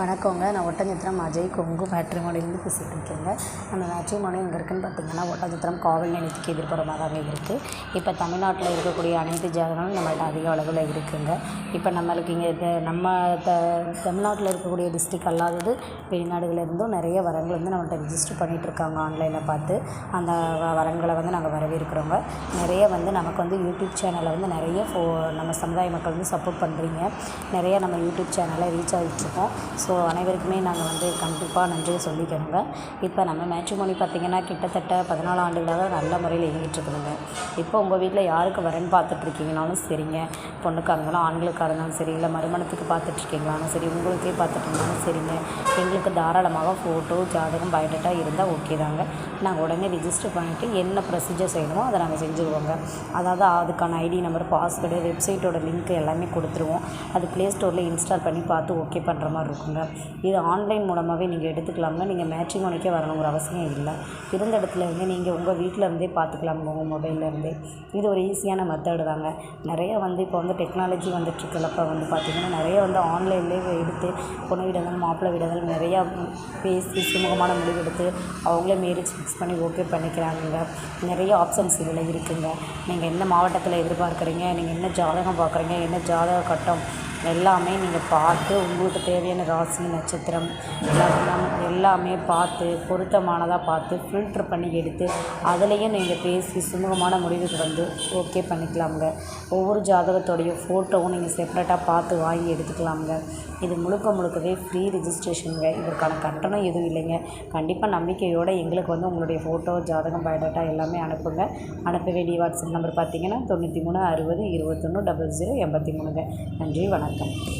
வணக்கங்க. நான் ஒட்டஞ்சத்திரம் அஜய் கொங்கு மேட்ரிமோனிலேருந்து பேசிகிட்டு இருக்கேங்க. நம்ம மேட்ரிமோனி எங்கே இருக்குதுன்னு பார்த்தீங்கன்னா ஒட்டஞ்சத்திரம் காவல் நிலையத்துக்கு எதிர்ப்புறமாக தாங்க இருக்குது இப்போ தமிழ்நாட்டில் இருக்கக்கூடிய அனைத்து ஜாதகங்களும் நம்மள்ட்ட அதிக அளவில் இருக்குதுங்க இப்போ நம்மளுக்கு இங்கே இது நம்ம த தமிழ்நாட்டில் இருக்கக்கூடிய டிஸ்ட்ரிக் அல்லாதது வெளிநாடுகளிலிருந்தும் நிறைய வரங்கள் வந்து நம்மள்ட்ட ரிஜிஸ்டர் பண்ணிகிட்ருக்காங்க ஆன்லைனில் பார்த்து. அந்த வ வந்து நாங்கள் வரவேற்கிறோங்க. நிறைய வந்து நமக்கு வந்து யூடியூப் சேனலில் வந்து நிறைய ஃபோ நம்ம சமுதாய மக்கள் வந்து சப்போர்ட் பண்ணுறீங்க நிறைய நம்ம யூடியூப் சேனலில் ரீச் ஆகிட்டுருக்கோம் ஸோ ஸோ அனைவருக்குமே நாங்கள் வந்து கண்டிப்பாக நன்றியை சொல்லிக்கிறோங்க. இப்போ நம்ம மேட்ரிமோனி பார்த்திங்கன்னா கிட்டத்தட்ட பதினாலு ஆண்டுகளாக நல்ல முறையில் இயங்கிட்டுருக்குதுங்க இப்போ உங்கள் வீட்டில் யாருக்கு வரேன்னு பார்த்துட்ருக்கீங்கனாலும் சரிங்க. பொண்ணுக்காக இருந்தாலும் ஆண்களுக்காக இருந்தாலும் சரி இல்லை மறுமணத்துக்கு பார்த்துட்ருக்கீங்களாலும் சரி உங்களுக்கே பார்த்துட்ருந்தாலும் சரிங்க. எங்களுக்கு தாராளமாக ஃபோட்டோ ஜாதகம் பயோடேட்டா இருந்தால் ஓகே தாங்க. நாங்கள் உடனே ரிஜிஸ்டர் பண்ணிவிட்டு என்ன ப்ரொசீஜர் செய்யணுமோ அதை நாங்கள் செஞ்சுருவோங்க. அதாவது அதுக்கான ஐடி நம்பர் பாஸ்வேர்டு வெப்சைட்டோட லிங்க் எல்லாமே கொடுத்துருவோம். அது ப்ளே ஸ்டோரில் இன்ஸ்டால் பண்ணி பார்த்து ஓகே பண்ணுற மாதிரி இருக்கும். இருக்குங்க இது ஆன்லைன் மூலமாகவே நீங்கள் எடுத்துக்கலாம்னா நீங்கள் மேட்ரிமோனிக்கே வரணுங்கிற அவசியம் இல்லை. இருந்த இடத்துல இருந்து நீங்கள் உங்கள் வீட்டில் இருந்தே பார்த்துக்கலாம் உங்கள் மொபைலில் இருந்தே. இது ஒரு ஈஸியான மெத்தடு தாங்க. நிறைய வந்து இப்போ வந்து டெக்னாலஜி வந்துட்டுருக்கிறப்ப வந்து பார்த்திங்கன்னா நிறைய வந்து ஆன்லைன்லேயே எடுத்து பொண்ணு வீடுதல் மாப்பிள்ளை வீடுதல் நிறையா பேசி சுமூகமான முடிவு எடுத்து அவங்களே மேரேஜ் ஃபிக்ஸ் பண்ணி ஓகே பண்ணிக்கிறாங்க நிறைய ஆப்ஷன்ஸ் இதில் இருக்குங்க. நீங்கள் என்ன மாவட்டத்தில் எதிர்பார்க்குறீங்க நீங்கள் என்ன ஜாதகம் பார்க்குறீங்க என்ன ஜாதக கட்டம் எல்லாமே நீங்கள் பார்த்து உங்களுக்கு தேவையான ராசி நட்சத்திரம் லக்னம் எல்லாமே பார்த்து பொருத்தமானதாக பார்த்து ஃபில்ட்ரு பண்ணி எடுத்து அதுலேயும் நீங்கள் பேசி சுமூகமான முடிவுக்கு வந்து ஓகே பண்ணிக்கலாமுங்க. ஒவ்வொரு ஜாதகத்தோடைய ஃபோட்டோவும் நீங்கள் செப்பரேட்டாக பார்த்து வாங்கி எடுத்துக்கலாமுங்க. இது முழுக்க முழுக்கவே ஃப்ரீ ரிஜிஸ்ட்ரேஷனுங்க இதற்கான கட்டணம் எதுவும் இல்லைங்க. கண்டிப்பாக நம்பிக்கையோடு எங்களுக்கு வந்து உங்களுடைய ஃபோட்டோ ஜாதகம் பயோடேட்டா எல்லாமே அனுப்புங்க. அனுப்ப வேண்டிய வாட்ஸ்அப் நம்பர் பார்த்தீங்கன்னா தொண்ணூற்றி மூணு அறுபது இருபத்தொன்று டபுள் ஜீரோ எண்பத்தி மூணுங்க. நன்றி வணக்கம். umaga.